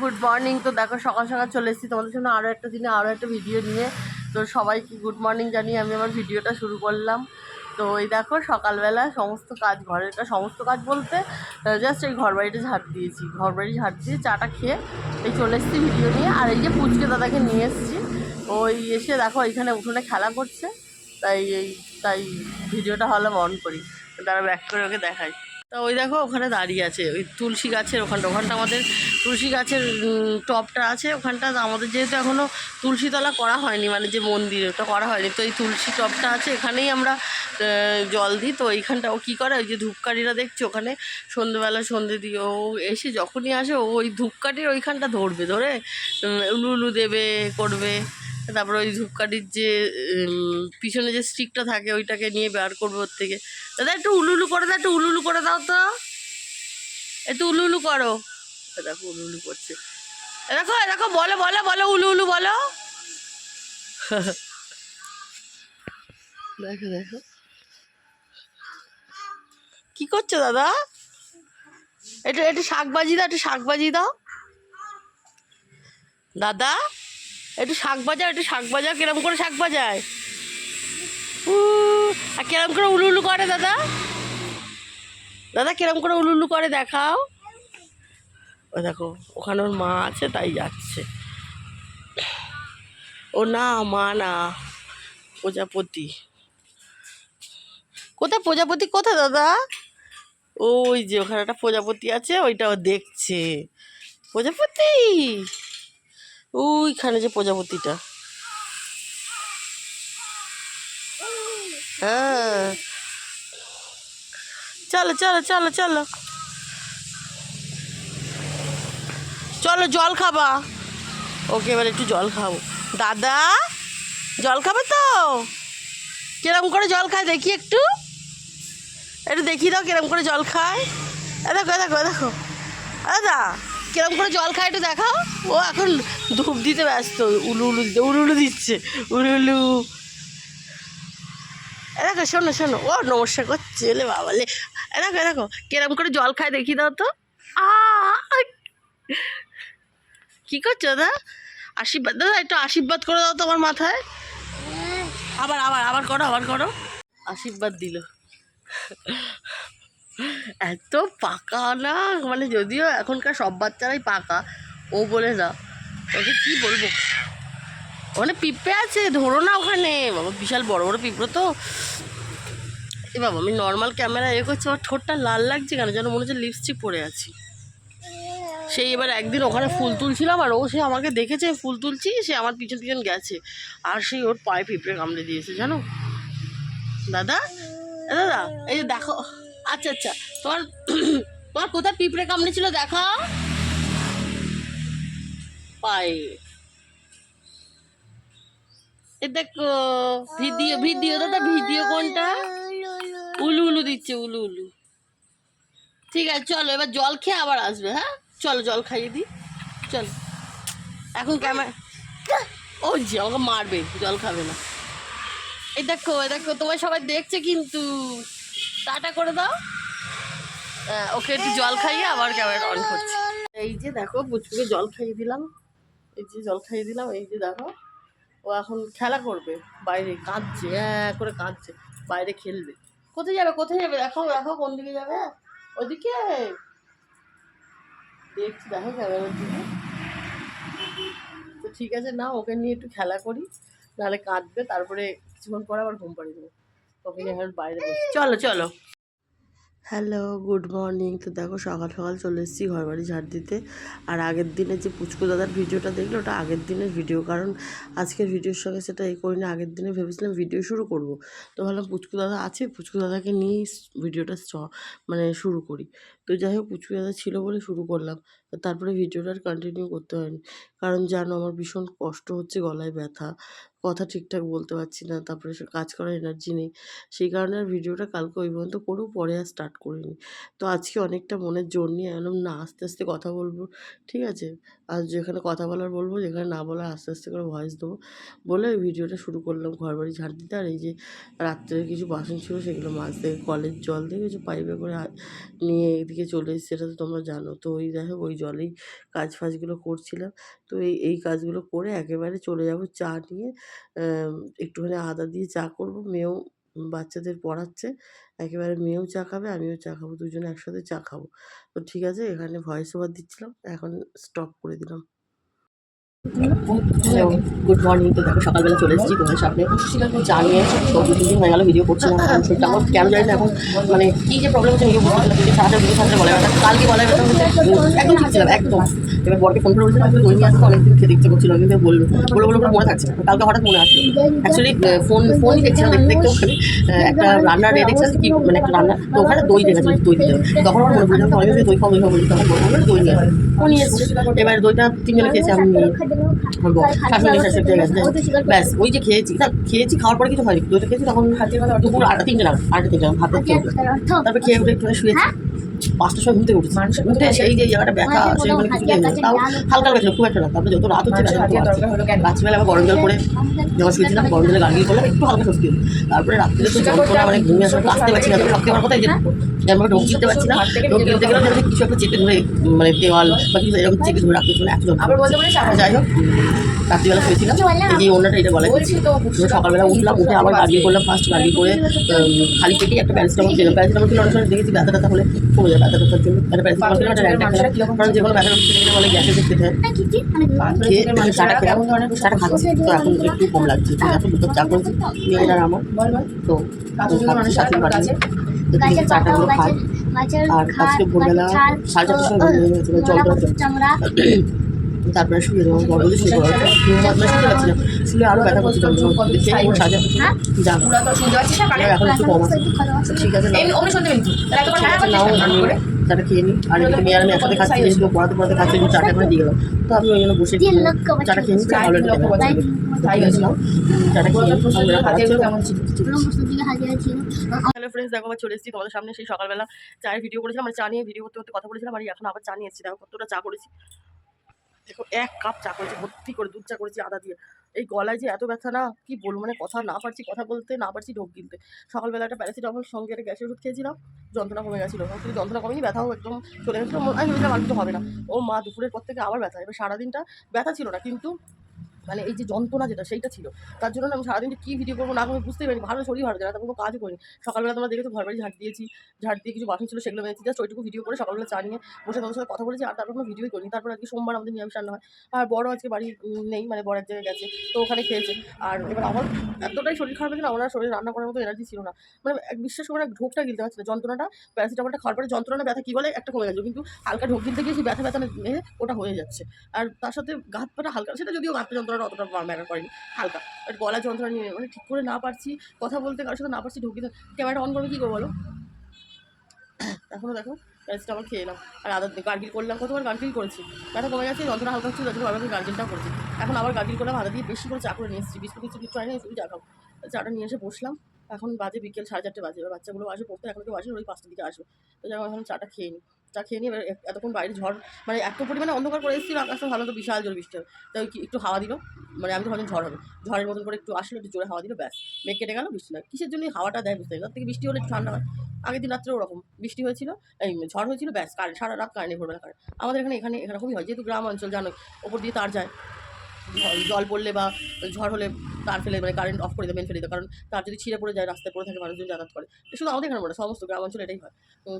Good morning তো দেখো, সকাল সকাল চলে এসেছি তোমাদের জন্য আরও একটা দিনে আরও একটা ভিডিও নিয়ে। তো সবাইকে গুড মর্নিং জানিয়ে আমি আমার ভিডিওটা শুরু করলাম। তো এই দেখো, সকালবেলা সমস্ত কাজ ঘরের সমস্ত কাজ বলতে জাস্ট এই ঘর বাড়িটা ঝাড় দিয়েছি। ঘর বাড়ি ঝাড় দিয়ে চাটা খেয়ে এই চলে এসেছি ভিডিও নিয়ে। আর এই যে পুচকে দাদাকে নিয়ে এসেছি। ওই এসে দেখো, এখানে উঠোনে খেলা করছে। তাই এই, তাই ভিডিওটা হলে অন করি। তারা ব্যাক করে ওকে দেখাই। তা ওই দেখো ওখানে দাঁড়িয়ে আছে, ওই তুলসী গাছের ওখানটা ওখানটা আমাদের তুলসী গাছের টবটা আছে, ওখানটা আমাদের যেহেতু এখনও তুলসীতলা করা হয়নি মানে যে মন্দির, ওটা করা হয়নি, তো এই তুলসী টপটা আছে, এখানেই আমরা জল দিই, তো এইখানটা ও কী করে, ওই যে ধূপকাঠিরা দেখছি ওখানে, সন্ধেবেলা সন্ধে দিয়ে ও এসে যখনই আসে, ও ওই ধূপকাঠির ওইখানটা ধরবে, ধরে উলু দেবে, করবে তারপরে ওই ধূপকাঠির যে পিছনে যে স্টিকটা থাকে, ওইটাকে নিয়ে বার করবে ওর থেকে। দাদা, একটু উলুলু করে দাও, একটু উলুলু করে দাও তো। একটু উলুলু করো। দেখো, উলুলু করছে। দেখো দেখো, বলো বলো বলো উলু উলু বলো। দেখো দেখো। কি করছ, দাদা? একটু একটু শাক বাজি দাও, একটু শাক বাজি দাও। দাদা? একটু শাক বাজাও, একটু শাক বাজাও, কিরম করে শাক বাজায়? আর কিরম করে উলু উলু করে দাদা? দাদা, কিরম করে উলু উলু করে দেখাও। ও দেখো, ওখানে ওর মা আছে, তাই যাচ্ছে। ও না, মা না, প্রজাপতি। কোথায়? প্রজাপতি কোথায়, দাদা? ওই যে ওখানে একটা প্রজাপতি আছে, ওইটা ও দেখছে। প্রজাপতি! ওইখানে যে প্রজাপতিটা। হ্যাঁ। চলো চলো চলো চলো। চলো, জল খাবা। ওকে, এবার একটু জল খাব। দাদা, জল খাবে তো? কিরম করে জল খায় দেখি একটু। একটু দেখি দাও কিরম করে জল খায়। দেখো দেখো দেখো। দাদা কিরম করে জল খায় একটু দেখাও। ও এখন ধূপ দিতে ব্যস্ত উলু উলু দিতে উলু উলু দিচ্ছে উলু উলু। এ দেখো শোনো শোনো ও নমস্কার করছে এলে বাবালে এ দেখো এ দেখো কিরম করে জল খায় দেখি দাও তো। আ কি করছ দাদা? আশীর্বাদ দাদা একটু আশীর্বাদ করে দাও তোমার মাথায়। আবার আবার আবার করো আবার করো। আশীর্বাদ দিল। এত পাকা না? মানে যদিও এখনকার সব বাচ্চারাই পাকা, ও বলে না। ওকে কি বলব? ওখানে পিঁপড়ে আছে, ধরো না ওখানে। বাবা, বিশাল বড় বড় পিঁপড়ে তো। এ বাবা, আমি নর্মাল ক্যামেরা এ করছি, আমার ঠোঁটটা লাল লাগছে কেন যেন মনে হচ্ছে লিপস্টিক পরে আছি। সেই এবার একদিন ওখানে ফুল তুলছিলাম আর ও সে আমাকে দেখেছে, ফুল তুলছি, সে আমার পিছন পিছন গেছে। আর সেই ওর পায়ে পিঁপড়ে কামড়ে দিয়েছে, জানো? দাদা? দাদা, এই যে দেখো। আচ্ছা আচ্ছা। তোমার তোমার কোথায় পিঁপড়ে কামড়েছিল দেখা? পায়ে। এ দেখো, ভিডিও ভিডিও, দাদা, ভিডিও কোনটা? উলু উলু দিচ্ছে, উলু উলু। ঠিক আছে, চলো, এবার জল খেয়ে আবার আসবে হ্যাঁ? চলো, জল খাইয়ে দিই। চলো। এখন ক্যামেরা ও যে আমাকে মারবে, জল খাবে না। এই দেখো এই দেখো তোমার সবাই দেখছে কিন্তু। টাটা করে দাও। ওকে একটু জল খাইয়ে আবার ক্যামেরা অন করছি। এই যে দেখো পুচকুকে জল খাইয়ে দিলাম। এই যে জল খাইয়ে দিলাম, এই যে দেখো, ও এখন খেলা করবে, বাইরে কাঁদছে হ্যাঁ করে কাঁদছে, বাইরে খেলবে। কোথায় যাবে কোথায় যাবে? দেখো দেখো, কোন দিকে যাবে? ওদিকে দেখছি, দেখো ক্যামেরার দিকে। তো ঠিক আছে না ওকে নিয়ে একটু খেলা করি, নাহলে কাঁদবে, তারপরে কিছুক্ষণ পরে আবার ঘুম পাড়িয়ে দেবো। চলো চলো। হ্যালো গুড মর্নিং তো দেখো, সকাল সকাল চলে এসেছি ঘর বাড়ি ঝাড় দিতে। আর আগের দিনে যে পুচকু দাদার ভিডিওটা দেখল, ওটা আগের দিনের ভিডিও। কারণ আজকের ভিডিওর সঙ্গে সেটা এই করি না আগের দিনে ভেবেছিলাম ভিডিও শুরু করব। তো ভাবলাম পুচকু দাদা আছে, পুচকু দাদাকে নিয়েই ভিডিওটা মানে শুরু করি। তো যাই হোক, পুচকু দাদা ছিল বলে শুরু করলাম। তারপরে ভিডিওটা আর কন্টিনিউ করতে হয়নি। কারণ জানো, আমার ভীষণ কষ্ট হচ্ছে, গলায় ব্যথা। কথা ঠিকঠাক বলতে পারছি না, তারপরে সে কাজ করার এনার্জি নেই, সেই কারণে আর ভিডিওটা কালকে ওই পর্যন্ত করেও পরে আর স্টার্ট করিনি। তো আজকে অনেকটা মনের জোর নিয়ে এলাম, না আস্তে আস্তে কথা বলব, ঠিক আছে? আর যেখানে কথা বলার বলব, যেখানে না বলার আস্তে আস্তে করে ভয়েস দেবো, বলে ওই ভিডিওটা শুরু করলাম, ঘর বাড়ি ঝাড় দিতে। আর এই যে রাত্রে কিছু বাসন ছিল, সেগুলো মাছ থেকে কলের জল দিয়ে কিছু পাইপে করে নিয়ে এদিকে চলে এসেছি, সেটা তো তোমরা জানো। তো ওই দেখো, ওই জলেই কাজ ফাজগুলো করছিলাম। তো এই এই কাজগুলো করে একেবারে চলে যাব চা নিয়ে। একটুখানি আদা দিয়ে চা করব। মেয়েও বাচ্চাদের পড়াচ্ছে। একেবারে মেয়েও চা খাবে, আমিও চা খাব। দুজনে একসাথে চা খাব। তো ঠিক আছে, এখানে ভয়েস ওভার দিচ্ছিলাম। এখন স্টপ করে দিলাম। গুড মর্নিং তো দেখো সকালবেলা চলে এসেছি তোমার সামনে। চা নিয়ে দু দিন হয়ে গেল ভিডিও করছিলাম শরীরটা আমার কেন জানি না এখন মানে কী যে প্রবলেম হচ্ছে ভিডিও না সারাটা ভিডিও সাথে বলে ব্যথা কালকে বলে ব্যথা হচ্ছে একদম ঠিক ছিলাম একদম। এবার বরকে ফোন করে বলছিলাম দই নিয়ে আসতে অনেকদিন খেতে ইচ্ছে করছিল কিন্তু বলল বলে বলে মনে থাকছে। কালকে হঠাৎ মনে আসলো। অ্যাকচুয়ালি ফোন ফোনই দেখছিলাম দেখতে দেখতে ওখানে একটা রান্নার এ দেখছিলাম কি মানে একটা রান্না তো ওখানে দই দেখেছিল দই দিতে। তখন আমার মনে পড়ল অনেক দই খাব দই খাব বলি তখন দই নিয়ে আসবে। ও নিয়ে এসছে। এবার দইটা তিনজনে খেয়েছি আমি ব্যাস ওই যে খেয়েছি না খেয়েছি খাওয়ার পরে কিছু হয়নি দইটা খেয়েছি তখন দুপুর আটটা তিনটে নাগাদ আটটা তিনটে নাগাদ ভাত তারপরে খেয়ে উঠে একটু শুয়েছি পাঁচটার সময় ঘুম থেকে উঠেছি। উঠে সেই যে জায়গাটা ব্যথা সেখানে তাও হালকা ব্যথা খুব একটা তারপরে যত রাত হচ্ছে ব্যথা বাড়ছে। রাত্রিবেলা আবার গরম জল করে যখন শুয়েছিলাম গরম জলে গার্গিল করলাম একটু হালকা স্বস্তি। হলো তারপরে রাত্রিরে তো যন্ত্রণা মানে ঘুমিয়ে আসলে আসতে পারছি না সত্যি আমার কথাই যে যেমন ঢোক দিতে পারছি না। ঢোক দিতে গেলে যেন কিছু একটা চেপে ধরে মানে দেওয়াল বা কিছু এরকম চেপে ধরে রাখতে হচ্ছে না একজন যাই হোক রাত্রিবেলা শুয়েছিলাম এই যে অন্যটা এটা বলা। তো সকালবেলা উঠলাম উঠে আবার গার্গিল করলাম ফার্স্ট গার্গিল করে খালি পেটেই একটা প্যারাসিটামল খেলাম। প্যারাসিটামল খেলে অনেক সময় দেখেছি ব্যথা ব্যথা হলে কমে যায় ব্যথা ব্যথার জন্য একটা প্যারাসিটামল খেলাম কারণ যে কোনো ব্যথা গেলে বলে গ্যাসের খেতে হয় খেয়ে মানে চাটা খেলাম চাটা খাচ্ছি তো এখন একটু কম লাগছে তো এখন দুটো চা করেছি মেয়েটার আমার তো কাজের জন্য মানুষ সাথে আছে তো চাটাগুলো খাই। আর আজকে ভোরবেলা সাড়ে চারটার সময় জল তারপরে দেবো বড় হলে শুয়ে পড়া মাত্রা শুতে পারছি না। শুলে আরও ব্যথা সাজা জানো কানে এখন একটু কম আছে। ঠিক আছে হ্যাঁ নাও নাও আমি চাটা খেয়ে নিই আর এদিকে আমি একসাথে খাচ্ছি এসে পড়াতে পড়াতে খাচ্ছি চাটা করে দিয়ে গেলাম তো আমি ওই জন্য বসে চাটা খেয়ে নিচ্ছি ভালো লেগে আমরা হ্যালো ফ্রেন্ডস দেখো আবার চলে এসেছি তোমাদের সামনে। সেই সকালবেলা চায়ের ভিডিও করেছিলাম মানে চা নিয়ে ভিডিও করতে করতে কথা বলেছিলাম আর এখন আবার চা নিয়ে এসেছি। দেখো কতটা চা করেছি। দেখো, এক কাপ চা করেছি, ভর্তি করে দুধ চা করেছি আদা দিয়ে। এই গলায় যে এত ব্যথা না, কি বলব? মানে কথা না পারছি, কথা বলতে না পারছি, ঢোক গিলতে। সকালবেলা একটা প্যারাসিটামল, সঙ্গে একটা গ্যাসের ওষুধ খেয়েছিলাম, যন্ত্রণা কমে গেছিল। কিন্তু যন্ত্রণা কমেনি, ব্যথাও একদম চলে গেছিল আমি ভেবেছিলাম আর কিছু হবে না। ও মা, দুপুরের পর থেকে আবার ব্যথা। এবার সারাদিনটা ব্যথা ছিল না, কিন্তু মানে এই যে যন্ত্রণা যেটা, সেইটা ছিল। তার জন্য আমি সারাদিন কী ভিডিও করব না করব বুঝতেই পারিনি। ভালো শরীর ভালো না কোনো কাজও করিনি। সকালবেলা তোমরা দেখেছ ঘর বাড়ি ঝাড় দিয়েছি, ঝাড় দিয়ে কিছু বাসন ছিল সেগুলো মেরেছি জাস্ট ওইটুকু ভিডিও করে সকালবেলা চা নিয়ে বসে তোমাদের সাথে কথা বলেছি, আর তারপর কোনো ভিডিওই করিনি। তারপর আজকে সোমবার আমাদের নিরামিষ রান্না হয়। আর বড় আজকে বাড়ি নেই মানে বড় এক জায়গায় গেছে, তো ওখানে খেয়েছে। আর এবার আমার এতটাই শরীর খারাপ হয়েছে না আমার শরীরে রান্না করার মতো এনার্জি ছিল না। মানে এক বিশ্বাস করে ঢোকটা গিলতে পারছে না। যন্ত্রণাটা, প্যারাসিটামলটা খাওয়ার পরে যন্ত্রণা ব্যথা, কী বলে, একটা কমে গেছে। কিন্তু হালকা ঢোক গিলতে গিয়ে সেই ব্যথা ব্যথা ওটা হয়ে যাচ্ছে। আর তার সাথে গাত পাটা হালকা, সেটা যদিও গাত পা যন্ত্রণাটা অতটা ম্যাটার করেনি, হালকা। আর গলা যন্ত্রণা নিয়ে মানে ঠিক করে না পারছি, কথা বলতে কারোর সাথে না পারছি, ঢুকি ক্যামেরাটা অন করবে কী করব বলো? এখনও দেখো প্যারাসিটামল খেয়ে এলাম। আর আদার গার্গিল করলাম, কতবার গার্গিল করেছি? ব্যথা কমে গেছে যন্ত্রণা হালকা হচ্ছে যখন বারবার গার্গিলটাও করেছি। এখন আবার গার্গিল করলাম আদা দিয়ে বেশি করে চা করে নিয়ে এসেছি, বিস্কুট কিছু আনি শুধু চা খাব চাটা নিয়ে এসে বসলাম, এখন বাজে বিকেল সাড়ে চারটে বাজে বাচ্চাগুলো আসবে, পড়তে এখন কেউ আসে ওই পাঁচটার দিকে আসবে। তো যাই এখন চাটা খেয়ে নিই চা খেয়ে নিয়ে এবার এতক্ষণ বাইরে ঝড় মানে এত পরিমাণে অন্ধকার করে এসেছিল, আকাশটা ভালো তো বিশাল জোর বৃষ্টি হবে তাই একটু হাওয়া দিল মানে আমি তো ভাবলাম ঝড় হবে। ঝড়ের মতন করে একটু আসলো, একটু জোরে হাওয়া দিল, ব্যাস। মেঘ কেটে গেল, বৃষ্টি নয় কিসের জন্য হাওয়াটা দেয় বুঝতে তার থেকে বৃষ্টি হলে একটু ঠান্ডা হয়। আগের দিন রাত্রে ওরকম। বৃষ্টি হয়েছিল, এই ঝড় হয়েছিল, ব্যাস, কারেন্ট, সারা রাত কারেন্ট ভোরবেলা কারেন্ট। আমাদের এখানে এখানে এখানে এরকমই হয়। যেহেতু গ্রাম অঞ্চল জানো ওপর দিয়ে তার যায়। জল পড়লে বা ঝড় হলে তার ফেলে মানে কারেন্ট অফ করে দেয় মেন ফেলে দেয়। কারণ তার যদি ছিঁড়ে পড়ে যায়, রাস্তায় পড়ে থাকে মানুষজন যাতায়াত করে। শুধু আমাদের এখানে পড়ে সমস্ত গ্রাম অঞ্চলে এটাই হয়।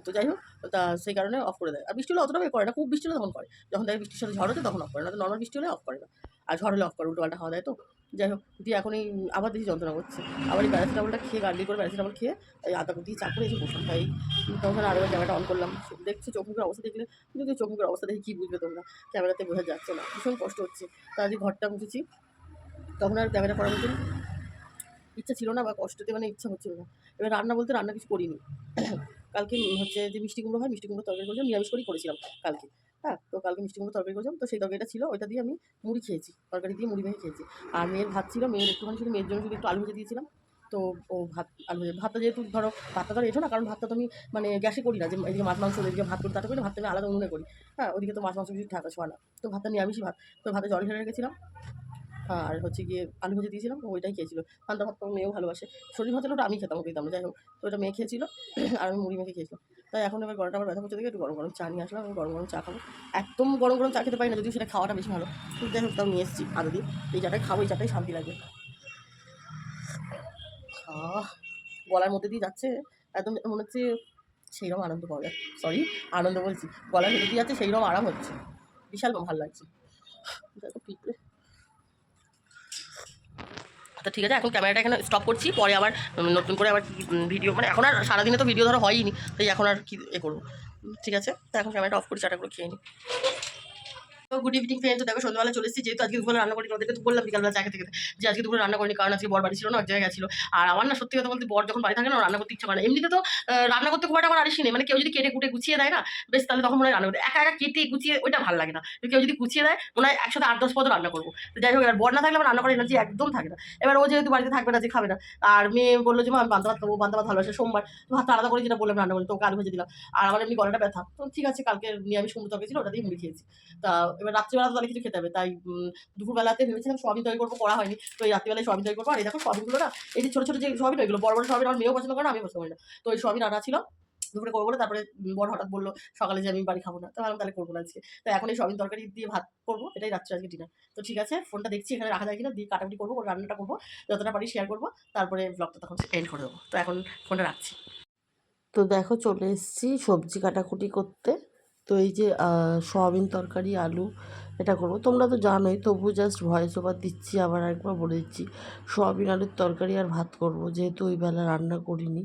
তো যাই হোক, তা সেই কারণে অফ করে দেয়। আর বৃষ্টি হলে অতটা করে না, খুব বৃষ্টি হলে তখন করে। যখন দেখে বৃষ্টির সাথে ঝড় হচ্ছে, তখন অফ করে না। তো নর্মাল বৃষ্টি হলে অফ করে না। আর ঝড় হলে অফ করে উল্টো পাল্টা হাওয়া দেয় তো। যাই হোক, দিয়ে এখন এই আবার দেখি যন্ত্রণা করছে। আবার এই প্যারাসিটামলটা খেয়ে গার্লি করে প্যারাসিটামল খেয়ে এই আদা দিয়ে চা করে এসে বসলাম তাই তখন আরও ক্যামেরাটা অন করলাম। দেখছ, চোখ মুখের অবস্থা দেখলে যদি চোখ মুখের অবস্থা দেখে কী বুঝবে তোমরা? ক্যামেরাতে বোঝা যাচ্ছে না। ভীষণ কষ্ট হচ্ছে। তার যে ঘরটা মুছেছি। তখন আর ক্যামেরা করার মতন ইচ্ছা ছিল না বা কষ্টতে মানে ইচ্ছা হচ্ছিল না। এবার রান্না বলতে রান্না কিছু করিনি। কালকে হচ্ছে যে মিষ্টি কুমড়ো হয়, মিষ্টি কুমড়ো তরকারি করেছিলাম, নিরামিষ করেই করেছিলাম কালকে। হ্যাঁ তো কালকে মিষ্টি কুমড়ো তরকারি করেছিলাম, তো সেই তরকারিটা ছিল, ওইটা দিয়ে আমি মুড়ি খেয়েছি, তরকারি দিয়ে মুড়ি মেখে খেয়েছি। আর মেয়ের ভাত ছিল, মেয়ের একটুখানি শুধু মেয়ের জন্য শুধু একটু আলু ভেজে দিয়েছিলাম, তো ও ভাত, আলু ভেজে, ভাতটা যেহেতু ধরো ভাতটা ধরো এঠো না, কারণ ভাতটা তো আমি মানে গ্যাসে করি না, যে এদিকে মাছ মাংস এদিকে ভাত করি, তাতে করি ভাতটা আমি আলাদা উনুনে করি। হ্যাঁ ওদিকে তো মাছ মাংস কিছু থাকা শোয়া না, তো ভাতটা নিরামিষই ভাত, তো ভাতে জল ঢেলে রেখেছিলাম, আর হচ্ছে গিয়ে আলু ভেজে দিয়েছিলাম ওইটাই খেয়েছিল। পান্তা ভাত তো মেয়েও ভালোবাসে, শরীর ভাত হলে ওটা আমি খেতাম ওকে যাই হোক, তো ওটা মেয়ে খেয়েছিল, আর আমি মুড়ি মেখে খেয়েছিলাম। তাই এখন এবার গরমটা আমার ব্যথা করছে দেখে একটু গরম গরম চা নিয়ে আসলাম আমি গরম গরম চা খাব। একদম গরম গরম চা খেতে পারি না যদিও সেটা খাওয়াটা বেশি ভালো। তো যাই হোক তাও নিয়ে এসেছি আদা দিয়ে। এই চাটাই খাব এই চাটাই শান্তি আহ, গলার মধ্যে দিয়ে যাচ্ছে একদম মনে হচ্ছে সেইরকম আনন্দ পাওয়া যায়। সরি আনন্দ বলছি। গলার ভেতর দিয়ে যাচ্ছে সেইরকম আরাম হচ্ছে। বিশাল ভালো লাগছে। দেখো পিঁপড়ে। তো ঠিক আছে, এখন ক্যামেরাটা এখানে স্টপ করছি, পরে আবার নতুন করে আবার ভিডিও মানে এখন আর সারাদিনে তো ভিডিও ধরো হয়ই নি, তাই এখন আর কি এ করব। ঠিক আছে, তো এখন ক্যামেরাটা অফ করছি করে খেয়ে নিই গুড ইভিনিং ফ্রেন্ড তো দেখো সন্ধ্যাবেলা চলে এসেছি, যেহেতু আজকে দুপুরে রান্না করি ওদেরকে তো বললাম বিকালবেলা খেতে খেতে, যে আজকে দুপুরে রান্না করিনি, কারণ আজকে বর বাড়ি ছিল না এক জায়গায় গেছিল। আর আমার না সত্যি কথা বলতে বর যখন বাড়ি থাকে না রান্না করতে ইচ্ছা করে না। এমনিতে তো রান্না করতে খুব একটা আমার আরিসি নেই মানে কেউ যদি কেটে কুটে গুছিয়ে দেয় না, বেশ তাহলে তখন মনে হয় রান্না করতে, একা একা কেটে গুছিয়ে ওইটা ভালো লাগে না। কেউ যদি গুছিয়ে দেয়, মনে হয় একসাথে আট, দশ পদ রান্না করব। তো যাই হোক আর বর না থাকলে আমার রান্না করার এনার্জি একদম থাকে না। এবার ও যেহেতু বাড়িতে থাকবে না, যে খাবে না। আর মেয়ে বলল যে, মা, আমি পান্তা ভাত খাব ভাত ভালোবাসে, সোমবার। তো ভাতটা আলাদা করে যেটা বললাম রান্না করি তো ওকে আলু ভেজে দিলাম। আর আমার এমনি গলাটা ব্যথা। তো ঠিক আছে, কালকে নিরামিষ কুমড়ো তরকারি ছিল ওটা দিয়ে মুড়ি খেয়েছি। তা এবার রাত্রিবেলা তো তাহলে কিছু খেতে হবে। তাই দুপুরবেলাতে ভেবেছিলাম সয়াবিন তৈরি করব, করা হয়নি। তো এই রাত্রিবেলায় সয়াবিন তৈরি করব। আর এই দেখো সয়াবিনগুলো না, এই যে ছোটো ছোটো যে সয়াবিন এগুলো বড় বড় সয়াবিন আমার মেয়েও পছন্দ করে না, আমিও পছন্দ করি না। তো এই সয়াবিন আনা ছিল, দুপুরে করব বলে তারপরে বড় হঠাৎ বলল, সকালে যে আমি বাড়ি খাব না। তো ভাবলাম তাহলে করব না আজকে। তো এখন এই সয়াবিন তরকারি দিয়ে ভাত করব, এটাই রাত্রে আজকে ডিনার তো ঠিক আছে, ফোনটা দেখছি, এখানে রাখা যায় কিনা, দিয়ে কাটাকুটি করব রান্নাটা করব, যতটা পারি শেয়ার করব, তারপরে ব্লগটা তখন এন্ড করে দেবো। তো এখন ফোনটা রাখছি। তো দেখো চলে এসেছি সবজি কাটাকুটি করতে। তো এই যে সোয়াবিন তরকারি, আলু এটা করব। তোমরা তো জানোই তবু জাস্ট ভয়েস ওভার দিচ্ছি, আবার একবার বলে দিচ্ছি, সয়াবিন, আলুর তরকারি আর ভাত করব। যেহেতু ওই বেলা রান্না করিনি,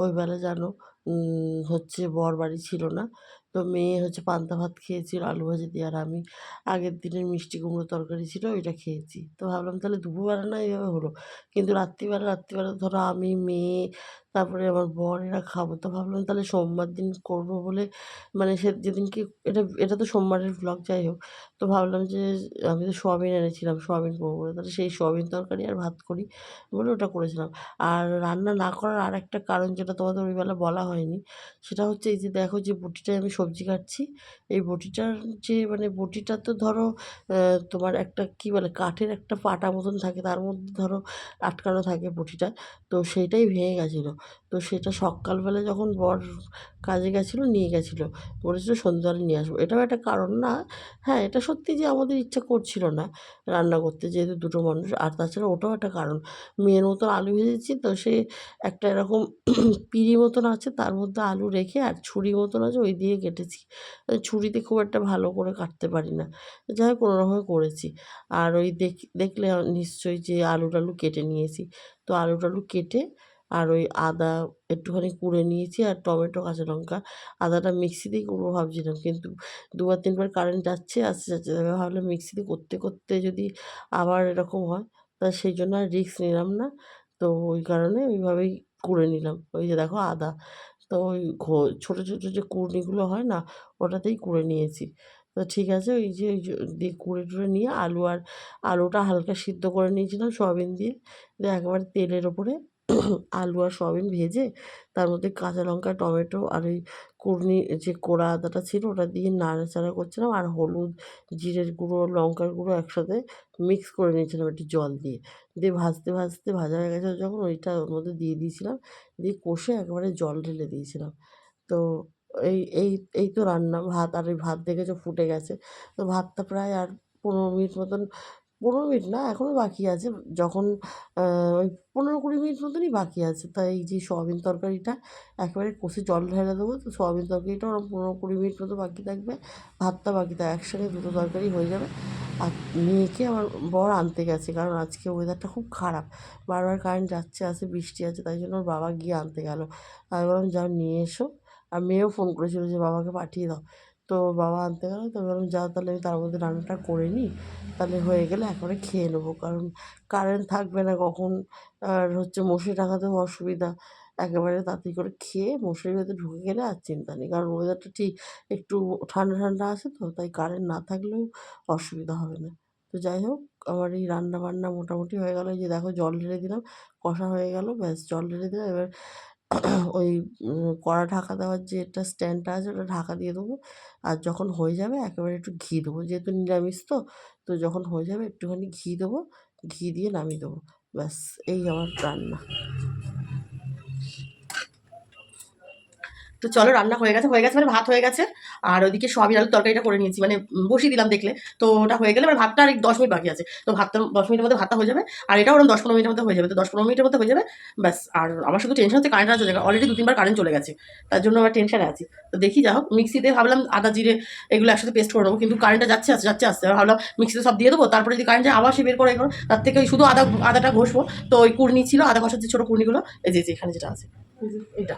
ওই বেলা জানো হচ্ছে বর বাড়ি ছিল না। তো মেয়ে হচ্ছে পান্তা ভাত খেয়েছিল, আলু ভাজি দিয়ে আর আমি। আগের দিনের মিষ্টি কুমড়ো তরকারি ছিল, ওইটা খেয়েছি। তো ভাবলাম তাহলে দুপুরবেলা না এইভাবে হলো। কিন্তু রাত্রিবেলা রাত্রিবেলা ধরো আমি, মেয়ে, তারপরে আমার বর, এরা খাব। তো ভাবলাম তাহলে সোমবার দিন করব বলে মানে সে যেদিনকে এটা এটা তো সোমবারের ব্লগ যাই হোক। তো ভাবলাম যে, আমি তো সোয়াবিন এনেছিলাম, সোয়াবিন করব বলে। তাহলে সেই সোয়াবিন তরকারি আর ভাত করি বলে ওটা করেছিলাম। আর রান্না না করার আর একটা কারণ যেটা তোমাদের ওইবেলা বলা বলা হয়নি। সেটা হচ্ছে এই যে দেখো যে বটিটায় আমি সবজি কাটছি। এই বটিটার যে মানে বটিটা তো ধরো তোমার একটা কি বলে, কাঠের একটা পাটা মতন থাকে, তার মধ্যে ধরো আটকানো থাকে বটিটা। তো সেইটাই ভেঙে গেছিল। তো সেটা সকালবেলা যখন বর কাজে গেছিল, নিয়ে গেছিল। বলেছিলো সন্ধ্যাবেলা নিয়ে আসব। এটাও একটা কারণ না। হ্যাঁ এটা সত্যি যে আমাদের ইচ্ছা করছিল না রান্না করতে, যেহেতু দুটো মানুষ। আর তাছাড়া ওটাও একটা কারণ। মেয়ের মতন আলু ভেজেছি তো সে একটা এরকম পিঁড়ি মতন আছে, তার মধ্যে আলু রেখে আর ছুরি মতন আছে, ওই দিয়ে কেটেছি। ছুরিতে খুব একটা ভালো করে কাটতে পারি না। যাই হোক, কোনোরকমে করেছি। আর ওই দেখ, দেখলে নিশ্চয়ই যে আলু টালু কেটে নিয়েছি। তো আলু টালু কেটে আর ওই আদা একটুখানি কুড়ে নিয়েছি আর টমেটো, কাঁচা লঙ্কা। আদাটা মিক্সিতেই করব ভাবছিলাম, কিন্তু দুবার, তিনবার কারেন্ট যাচ্ছে আসছে যাচ্ছে ভাবলাম মিক্সিতে করতে করতে যদি আবার এরকম হয়, তা সেই জন্য আর রিস্ক নিলাম না। তো ওই কারণে ওইভাবেই করে নিলাম। ওই যে দেখো আদা, তো ওই ছোটো ছোটো যে কুড়নিগুলো হয় না, ওটাতেই কুড়ে নিয়েছি। তো ঠিক আছে, ওই যে ওই দিয়ে কুড়ে টুড়ে নিয়ে আলু আর আলুটা হালকা সিদ্ধ করে নিয়েছিলাম সয়াবিন দিয়ে। দিয়ে একেবারে তেলের ওপরে আলু আর সয়াবিন ভেজে তার মধ্যে কাঁচা লঙ্কা, টমেটো আর ওই কুড়নি, যে কোড়া আদাটা ছিল ওটা দিয়ে নাড়াচাড়া করছিলাম আর হলুদ, জিরের গুঁড়ো, লঙ্কার গুঁড়ো একসাথে মিক্স করে নিয়েছিলাম একটু জল দিয়ে। দিয়ে ভাজতে ভাজতে ভাজা হয়ে গেছে যখন ওইটা ওর মধ্যে দিয়ে দিয়েছিলাম, দিয়ে কষে একেবারে জল ঢেলে দিয়েছিলাম। তো এই এই এই তো রান্না, ভাত আর ওই ভাত দেখেছ ফুটে গেছে। তো ভাতটা প্রায় আর পনেরো মিনিট মতন পনেরো মিনিট না এখনও বাকি আছে। যখন ওই পনেরো কুড়ি মিনিট মতনই বাকি আছে। তাই এই যে সোয়াবিন তরকারিটা, একেবারে কষে জল ঢেলে দেবো। তো সোয়াবিন তরকারিটা ওরকম পনেরো কুড়ি মিনিট মতো বাকি থাকবে। ভাতটা বাকি থাকবে একসঙ্গে দুটো তরকারি হয়ে যাবে। আর মেয়েকে আমার বর আনতে গেছে, কারণ আজকে ওয়েদারটা খুব খারাপ। বারবার কারেন্ট যাচ্ছে আসে বৃষ্টি আছে, তাই জন্য ওর বাবা গিয়ে আনতে গেল। আমি বললাম, যাও নিয়ে এসো। আর মেয়েও ফোন করেছিল যে, বাবাকে পাঠিয়ে দাও। তো বাবা আনতে গেল, তো বললাম যাও তাহলে তার মধ্যে রান্নাটা করে নিই তাহলে হয়ে গেলে একেবারে খেয়ে নেব। কারণ কারেন্ট থাকবে না কখন। আর হচ্ছে মশি টাঙাতেও অসুবিধা। একেবারে তাড়াতাড়ি করে খেয়ে মশারির ভেতরে ঢুকে গেলে আর চিন্তা নেই। কারণ ওয়েদারটা ঠিক একটু ঠান্ডা ঠান্ডা আছে তো, তাই কারেন্ট না থাকলেও অসুবিধা হবে না। তো যাই হোক, আমার এই রান্না বান্না মোটামুটি হয়ে গেল। যে দেখো, জল ঢেলে দিলাম, কষা হয়ে গেল। ব্যাস, জল ঢেলে দিলাম। এবার ওই কড়া ঢাকা দেওয়ার যে একটা স্ট্যান্ডটা আছে, ওটা ঢাকা দিয়ে দেবো। আর যখন হয়ে যাবে, একেবারে একটু ঘি দেবো। যেহেতু নিরামিষ তো তো যখন হয়ে যাবে, একটুখানি ঘি দেবো। ঘি দিয়ে নামিয়ে দেবো। ব্যাস, এই আমার রান্না। তো চলো রান্না হয়ে গেছে হয়ে গেছে মানে ভাত হয়ে গেছে। আর ওইদিকে সয়াবিন আলুর তরকারিটা করে নিয়েছি মানে বসিয়ে দিলাম দেখলে। তো ওটা হয়ে গেলে মানে ভাতটা আর দশ মিনিট বাকি আছে। তো ভাতটা দশ মিনিটের মধ্যে ভাতটা হয়ে যাবে। আর এটাও ওরকম দশ পনেরো মিনিটের মধ্যে হয়ে যাবে। তো দশ পনেরো মিনিটের মধ্যে হয়ে যাবে, ব্যাস। আর আমার শুধু টেনশন হচ্ছে কারেন্টটা চলে গেছে অলরেডি দু তিনবার কারেন্ট চলে গেছে। তার জন্য আমার টেনশনে আছি। তো দেখি, যা হোক মিক্সিতে ভাবলাম আদা, জিরে এগুলো একসাথে পেস্ট করে নেব। কিন্তু কারেন্টটা যাচ্ছে আসছে যাচ্ছে, আসছে। ভাবলাম মিক্সিতে সব দিয়ে দেবো। তারপরে যদি কারেন্ট যায়, আবার সে বের করে এগুলো। তার থেকে ওই শুধু আদা, আদাটা ঘষবো। তো ওই কুর্নি ছিল, আদা ঘষার যে ছোটো কুর্নিগুলো এই যে এখানে যেটা আছে। যে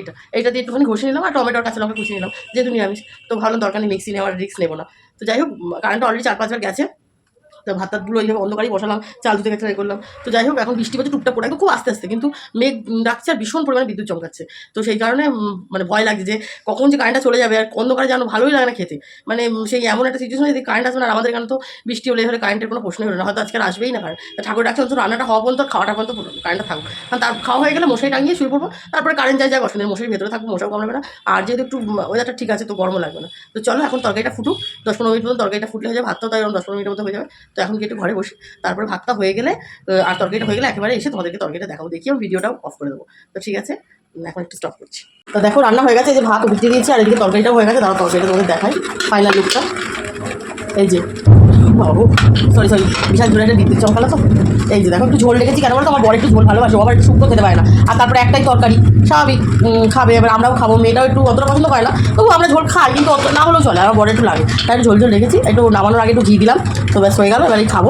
এইটা এইটা দিয়ে একটুখানি ঘষে নিলাম আর টমেটোর কাঁচা লঙ্কা কুচিয়ে নিলাম, যেহেতু নিরামিষ, তো ভালো দরকার নেই মিক্সি নিয়ে নেওয়ার রিক্স নেব না। তো যাই হোক কারেন্টটা অলরেডি চার পাঁচবার গেছে। তো ভাত টাতগুলো এইভাবে অন্ধকারই বসালাম চাল ধুতে গেছে করলাম। তো যাই হোক এখন বৃষ্টি পড়ছে টুকটা পড়ে একদম খুব আস্তে আস্তে কিন্তু মেঘ ডাকছে আর ভীষণ পরিমাণে বিদ্যুৎ চমকাচ্ছে। তো সেই কারণে মানে ভয় লাগছে যে কখন যে কারেন্টটা চলে যাবে আর অন্ধকারে যেন ভালোই লাগে না খেতে। মানে সেই এমন একটা সিচুয়েশন যদি কারেন্ট আসবে না আর আমাদের এখানে তো বৃষ্টি হলে হলে কারেন্টের কোনো প্রশ্নই হলো না হয়তো আজকে আসবেই না কারেন্ট ঠাকুর ডাকছে অন্তত রান্নাটা হওয়া পর্যন্ত খাওয়াটা পর্যন্ত কারেন্টটা থাকবে কারণ তার খাওয়া হয়ে গেলে মশারি টাঙিয়ে শুয়ে পড়ব তারপরে কারেন্ট যায় যায় নেই, মশারির ভেতরে থাকব মশাও কামড়াবে না। আর যেহেতু একটু ওয়েদারটা ঠিক আছে তো গরমও লাগবে না। তো চলো এখন তরকারিটা ফুটুক দশ পনেরো মিনিট মতো তরকারিটা ফুটলে হয়ে যাবে ভাতটাও তাই দশ পনেরো মিনিটের মতো হয়ে যাবে। তো এখন কিন্তু ঘরে বসে তারপরে ভাতটা হয়ে গেলে আর তরকারিটা হয়ে গেলে একেবারে এসে তোমাদেরকে তরকারিটা দেখাবো। দেখি আমি ভিডিওটাও অফ করে দেবো। তো ঠিক আছে এখন একটু স্টপ করছি। তো দেখো, রান্না হয়ে গেছে যে ভাত উঠিয়ে দিয়েছি, আর এদিকে তরকারিটাও হয়ে গেছে তারপর তরকারিটা তোমাদের দেখাই ফাইনাল লুকটা এই যে বাবু। সরি সরি বিশাল জোরে একটা বিদ্যুৎ চমকালো তো এই যে দেখো, একটু ঝোল রেখেছি কেন বলতো? আমার বড় একটু ঝোল ভালোবাসে আবার একটু শুক্তো খেতে পারে না। আর তারপরে একটাই তরকারি, স্বাভাবিক খাবে, এবার আমরাও খাব, মেয়েটাও একটু অতটা পছন্দ করে না। তবু আমরা ঝোল খাই, কিন্তু অত না হলেও চলে, আমার বড় একটু লাগে। তাই ঝোল ঝোল রেখেছি একটু নামানোর আগে একটু ঘি দিলাম, তো ব্যাস হয়ে গেল, এবারে খাব।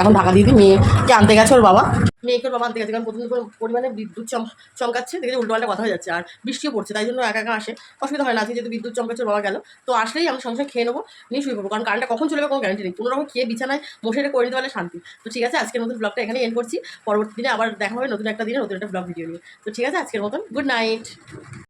এখন ঢাকা দিয়ে দিই, মেয়েকে আনতে গেছে ওর বাবা। মেয়েকে আনতে গেছে কারণ প্রচুর পরিমাণে বিদ্যুৎ চম চমকাচ্ছে দেখে উল্টোপাল্টা কথা হয়ে যাচ্ছে, আর বৃষ্টিও পড়ছে, তাই জন্য একা একা আসে। অসুবিধা হয় না যেহেতু বিদ্যুৎ চমকাচ্ছে, বাবা গেল। তো আসলেই আমি সঙ্গে খেয়ে নেব, নিয়ে শুয়ে পড়ব, কারণ কারেন্টটা কখন চলবে কোনো গ্যারান্টি নেই। কোনো রকম খেয়ে বিছানায় বসে করে নিতে পারলে শান্তি। তো ঠিক আছে, আজকের মতন ব্লগটা এখানে এন্ড করছি। পরবর্তী দিনে আবার দেখা হবে নতুন একটা দিনে, নতুন একটা ব্লগ ভিডিও নিয়ে। তো ঠিক আছে, আজকের মতন গুড নাইট